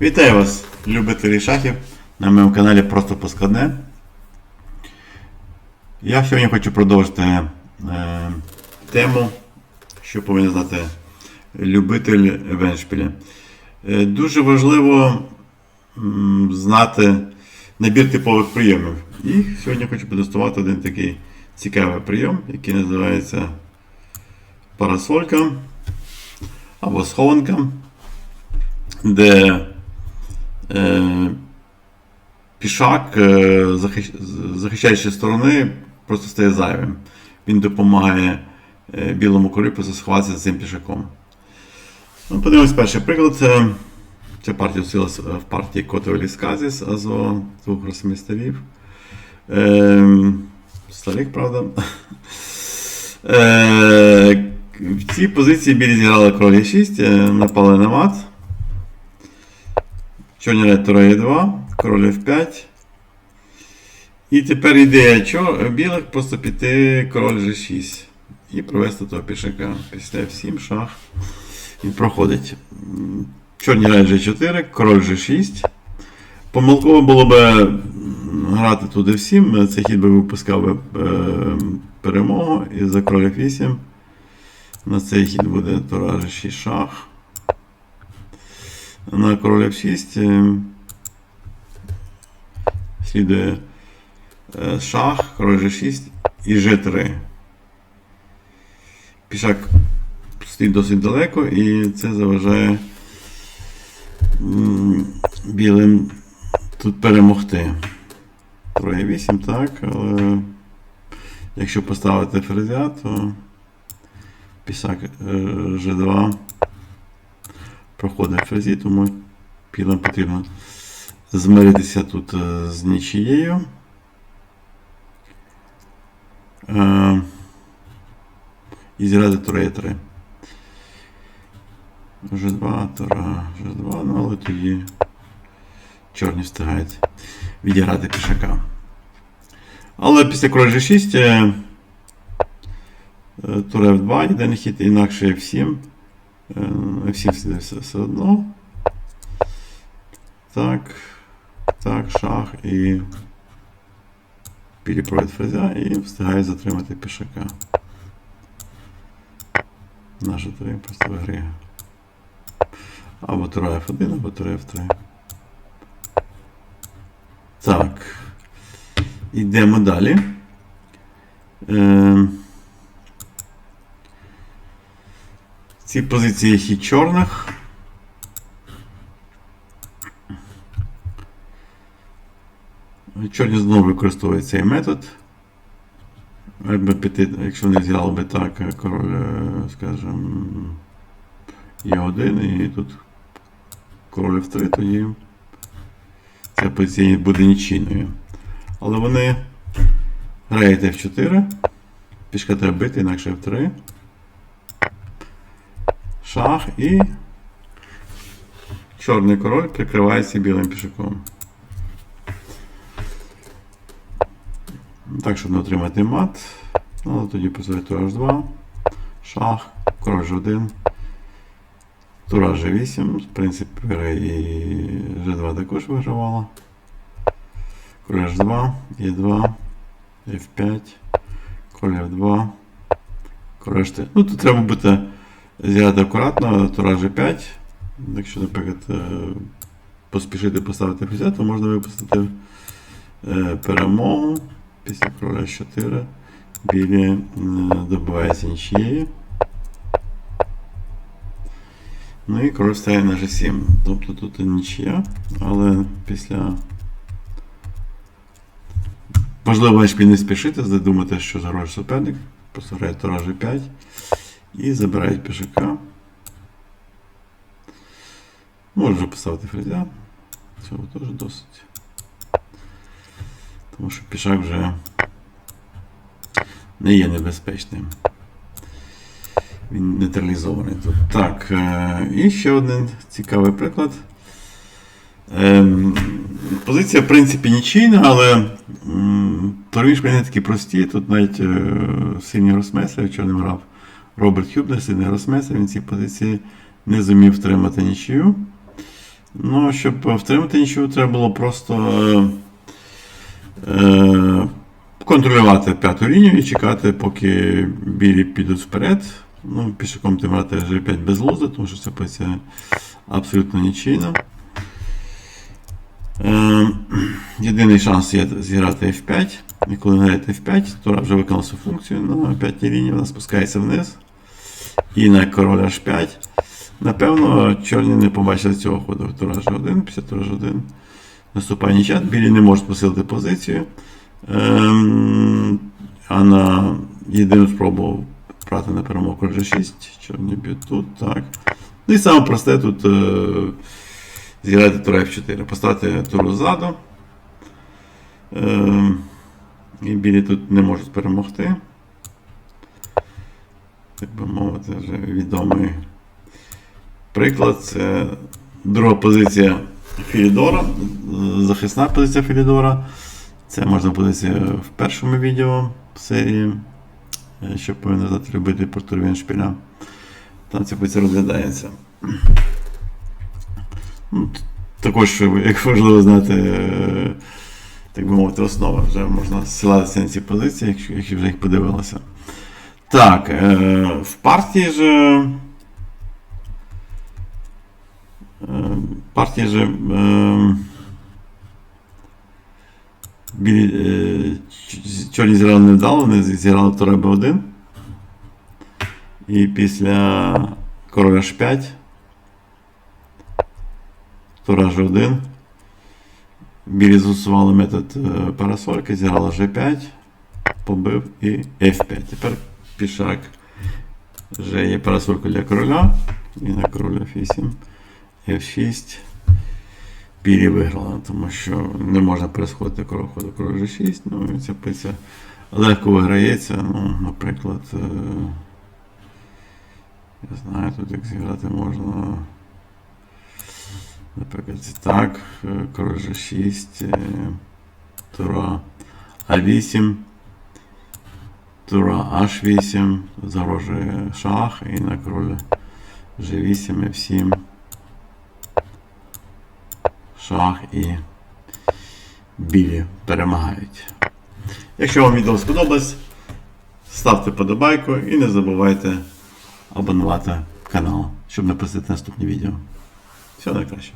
Вітаю вас, любителі шахів на моєму каналі Просто Поскладне. Я сьогодні хочу продовжити е, тему, що повинен знати любитель веншпіля. Е, дуже важливо м, знати набір типових прийомів. І сьогодні хочу продемонструвати один такий цікавий прийом, який називається парасолька або схованка, де пішак, е, захищаючи сторони, просто стає зайвим. Він допомагає е, білому корипусу сховатися за цим пішаком. Ну, подивимось перший приклад. Ця партія зустрілася в партії Котові Лісказіс, Азо двох росмістерів. Е, старих, правда. Е, в цій позиції білі зіграли король Е6, напали на мат. Чорні ред Тура 2, король F5. І тепер ідея чо, білих просто король G6 і провести того пішака. Після F7 шах. Він проходить. Чорні ред G4, король G6. Помилково було б грати туди F7, цей хід би випускав би е, перемогу і за король F8. На цей хід буде Тура G6 шах на король F6 е, слідує е, шах, король G6 і G3. Пішак стоїть досить далеко і це заважає білим тут перемогти. Троє 8, так, але якщо поставити ферзя, то пісак е, G2 проходить фразі, тому білим потрібно змиритися тут е, з нічією. Е, І зіграти турея 3. G2, тура, G2, ну але тоді чорні встигають відіграти пішака. Але після короля G6 е, е, F2, єдиний хід, інакше F7. Е, F7 все, все одно. Так. Так, шах і перепровід фрезя і встигає затримати пішака. Наша 3 просто виграє. Або тура F1, або тура F3. Так. Йдемо далі. Е, Ці позиції хід чорних. Чорні знову використовують цей метод. Якби піти, якщо вони зіграли би так, король, е, скажімо, Е1 і тут король F3, тоді ця позиція буде нічийною. Але вони грають F4, пішка треба бити, інакше F3 шах і чорний король прикривається білим пішаком. Так, щоб не отримати мат. Ну, тоді тура H2, шах, король G1, тура G8, в принципі, і G2 також вигравала. Король H2, E2, F5, король F2, король H3. Ну, тут треба бути зіграти акуратно, тура G5. Якщо, наприклад, е, поспішити поставити фрезя, то можна випустити е, перемогу після короля 4. Білі е, добивається нічією. Ну і король стає на G7. Тобто тут нічия, але після. Можливо, не спішити, задумати, що за гроші суперник. Просто грає тура G5. І забирають пішака. Можу поставити фрезя. Цього теж досить. Тому що пішак вже не є небезпечним. Він нейтралізований тут. Так, е, і ще один цікавий приклад. Ем, Позиція, в принципі, нічийна, але торгівшки не такі прості. Тут навіть е, синій гросмейстер, чорним грав Роберт Хюбнер, сильний гросмейстер, він ці позиції не зумів втримати нічию. Ну, щоб втримати нічого, треба було просто е, е, контролювати п'яту лінію і чекати, поки білі підуть вперед. Ну, пішаком тим грати G5 без лози, тому що це позиція абсолютно нічийна. Е, єдиний шанс є зіграти F5. І коли граєте F5, то вже виконав свою функцію на п'ятій лінії, вона спускається вниз. І на король H5. Напевно, чорні не побачили цього ходу. Тура G1, після тура G1 наступає нічат. Білі не можуть посилити позицію. Ем, а на єдину спробу брати на перемогу король G6. Чорні б'ють тут, так. Ну і саме просте тут е, зіграти тура F4. Поставити туру ззаду. Ем, і білі тут не можуть перемогти. Так би мовити, вже відомий приклад. Це друга позиція Філідора, захисна позиція Філідора. Це можна позиція в першому відео серії, що повинен знати любити Портур Віншпіля. Там ця позиція розглядається. Ну, Також, як важливо знати, так би мовити, основа. Вже можна зсилатися на ці позиції, якщо вже їх подивилися. Так, е, в партії же. Е, партії же. Е, білі, чорні зіграли невдало, вони зіграли Тура Б1. І після короля H5. Тура G1. Білі застосували метод парасольки, зіграли G5, побив і F5. Тепер пішак вже є парасолька для короля. І на короля F8, F6. Білі виграла, тому що не можна пересходити король ходу король G6. Ну, і ця пиця легко виграється. Ну, наприклад, е, я знаю, тут як зіграти можна. Наприклад, так, е, король G6, е, тура А8, тура H8, загрожує шах і на король G8, F7, шах і білі перемагають. Якщо вам відео сподобалось, ставте подобайку і не забувайте абонувати канал, щоб не пропустити наступні відео. Всього найкраще.